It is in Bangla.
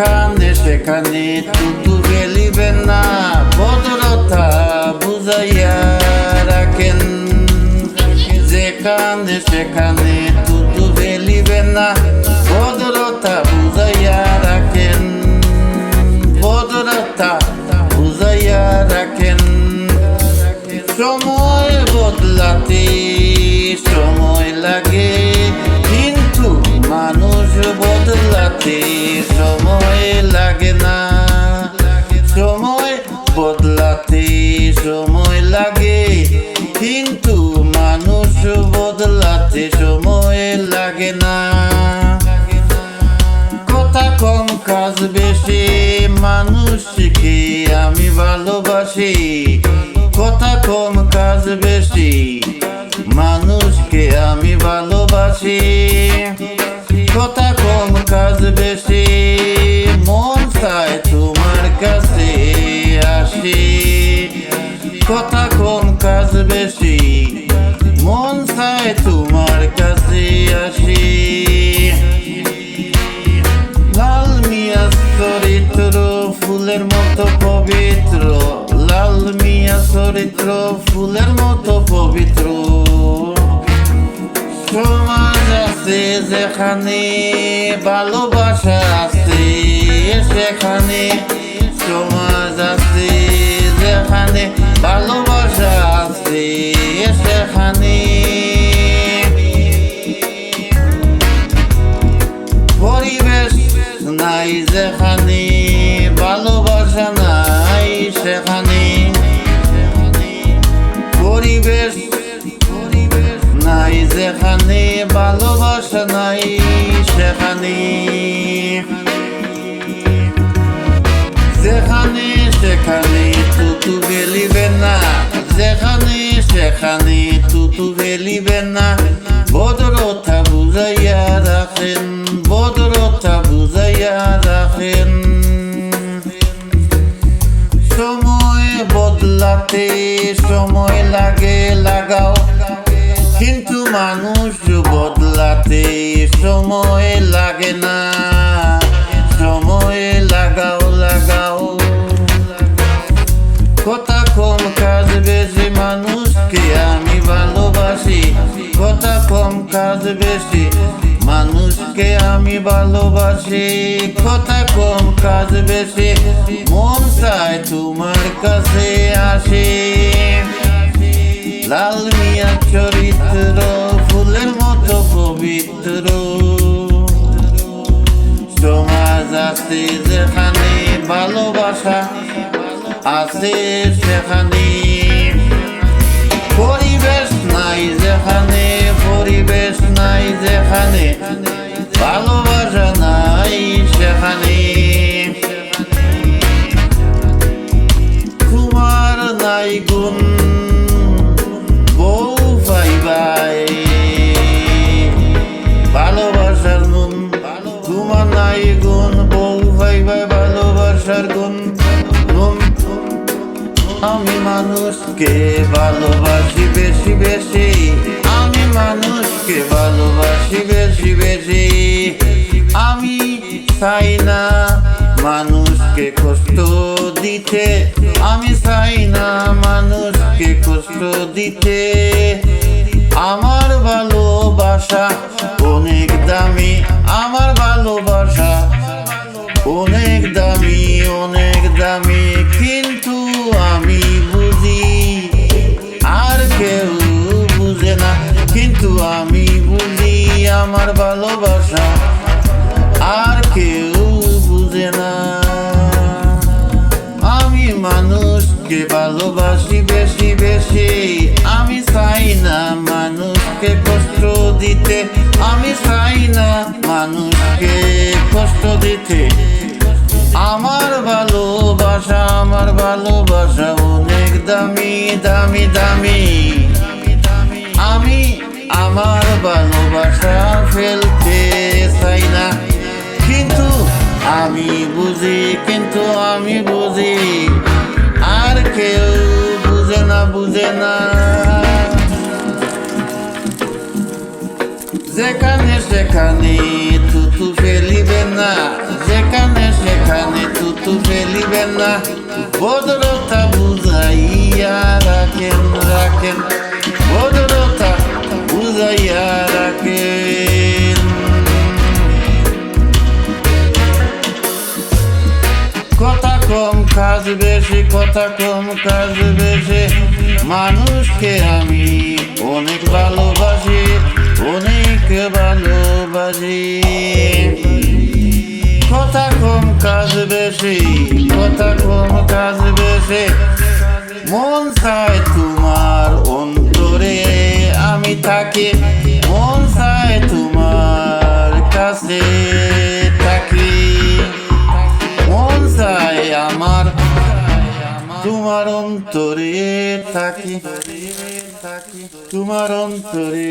যেখানে সেখানে তুতু ফেলিবেন না। ভদ্রতা বুঝাইয়া রাখেন। যেখানে সেখানে তুতু ফেলিবেন না। ভদ্রতা বুঝাইয়া রাখেন। ভদ্রতা বুঝাইয়া রাখেন। সময় বদলাতে সময় লাগে, কিন্তু মানুষ বদলাতে লাগে না। সময় বদলাতে সময় লাগে, কিন্তু মানুষ বদলাতে সময় লাগে না। কথা কম, কাজ বেশি, মানুষকে আমি ভালোবাসি। কথা কম, কাজ বেশি, মানুষকে আমি ভালোবাসি। কথা কম, কাজ বেশি, মন চায় তোমার কাছে আসি? কথা কম কাজ বেশি? মন চায় তোমার কাছে আসি। লাল চরিত্র ফুলের মতো পবিত্র। লাল মিয়া চরিত্র ফুলের মতো পবিত্র। সমাজ আছে যেখানে ভালোবাসা আছে। সেখানে সমাজ আছে যেখানে ভালোবাসা আছে সেখানে। পরিবেশ নাই যেখানে সেখানে তুতু গেলিবে না যেখানে সেখানে তুতু গেলিবে না ভদ্রতা বুঝাইয়া রাখেন ভদ্রতা বুঝাইয়া রাখেন সময় বদলাতে সময় লাগে লাগাও কিন্তু মানুষ বদলাতে সময় লাগে না কথা কম কাজ বেশি মানুষকে আমি ভালোবাসি কথা কম কাজ বেশি মানুষকে আমি ভালোবাসি কথা কম কাজ বেশি মন চায় তোমার কাছে আসি লাল মিয়া চরিত্র ফুলের মতো পবিত্র সমাজ আছে যেখানে ভালোবাসা আছে সেখানে পরিবেশ নাই যেখানে পরিবেশ নাই যেখানে ভালোবাসা নাই সেখানে তোমার নাই গুণ ভালোবাসার গুণ তোমার নাই গুণ ভালোবাসার গুণ আমি মানুষকে ভালোবাসি বেশি বেশি। আমি মানুষকে ভালোবাসি বেশি বেশি। আমি চাই না মানুষকে কষ্ট দিতে। আমি চাই না মানুষকে কষ্ট দিতে। আমার ভালোবাসা অনেক দামি, আমার ভালোবাসা অনেক দামি অনেক দামি। কিন্তু আমি বুঝি, আর কেউ বুঝে না। কিন্তু আমি বুঝি আমার ভালোবাসা, আর কেউ বুঝে না। আমি মানুষকে ভালোবাসি বেশি বেশি, আমি চাই না মানুষকে কষ্ট দিতে, আমি চাই না মানুষকে কষ্ট দিতে। আমার ভালোবাসা আমার ভালোবাসা অনেক দামি দামি দামি। আমি আমার ভালোবাসা ফেলতে চাই না। কিন্তু আমি বুঝি, কিন্তু আমি বুঝি, আর কেউ বুঝে না বুঝে না। যেখানে সেখানে থুতু ফেলিবে না। ভদ্রতা বুঝাইয়া রাখেন রাখেন। ভদ্রতা বুঝাইয়া রাখেন। কথা কম, কাজ বেশি, কথা কম, কাজ বেশি। মানুষকে আমি অনেক ভালোবাসি অনেক ভালোবাসি। কাজ বেশি কথা কম কাজ বেশি মন চায় তোমার অন্তরে আমি থাকি। মন চায় তোমার কাছে থাকি। মন চায় আমার, তোমার অন্তরে থাকি। তোমার অন্তরে